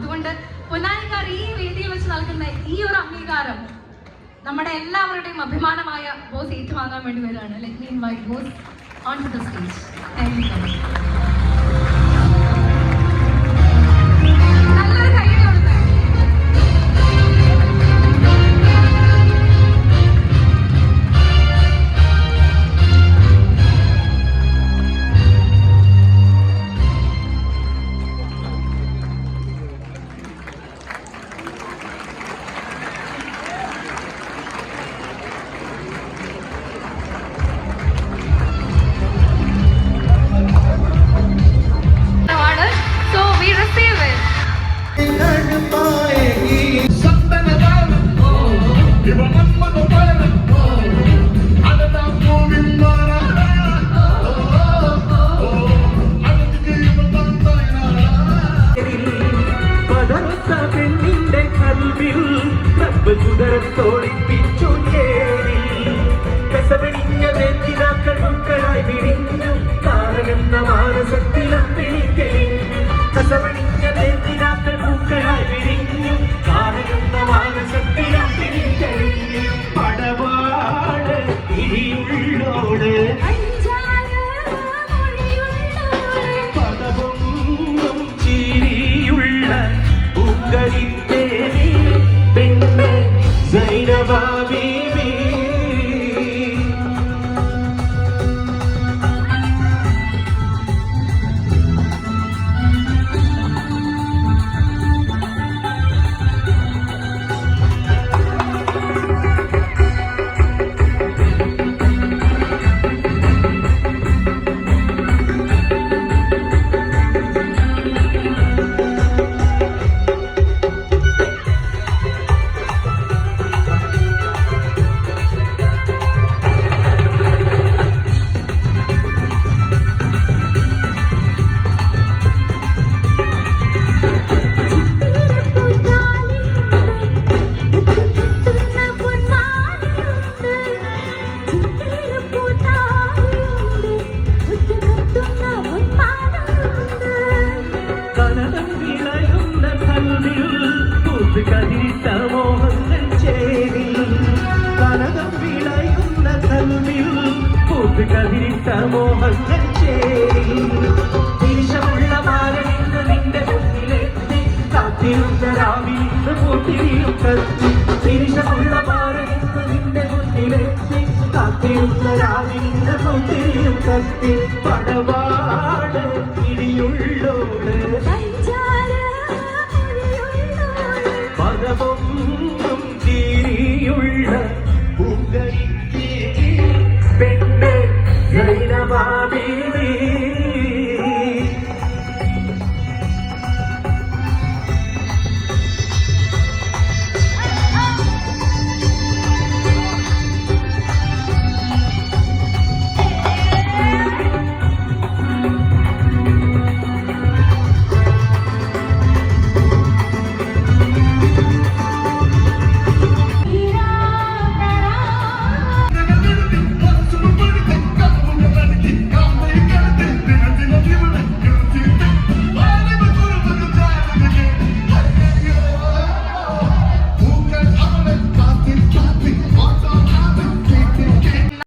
അതുകൊണ്ട് പൊന്നാനിക്കാർ ഈ വേദിയിൽ വെച്ച് നൽകുന്ന ഈ ഒരു അംഗീകാരം നമ്മുടെ എല്ലാവരുടെയും അഭിമാനമായ ബോസ് ഏറ്റുവാങ്ങാൻ വേണ്ടി വരികയാണ്. Let me my boss on to the stage thank you കേറി കസവണിഞ്ഞ നെറ്റിനാക്കൾ മക്കളായി വിരിഞ്ഞു താരമെന്ന മാനസത്തിലും വിളിക്കലിഞ്ഞു കസവണിഞ്ഞ കതിരിട്ട മോഹങ്ങൾ ചേരി കനകം വിളയുന്ന കൽവിൽ പൂത്ത് കതിരിട്ട മോഹങ്ങൾ ചേരി തിരിശമുള്ള മാരണിന്ന് നിന്റെ മുന്നിലെത്തി. കാത്തിരുന്ന രാവിലിന്ന് പൂത്തിരിയും കത്തി തിരിശമുള്ള നിന്റെ മുന്നിലെത്തി. കാത്തിരുന്ന രാവിലിന്ന് പൂത്തിരിയും കത്തി പടവാട്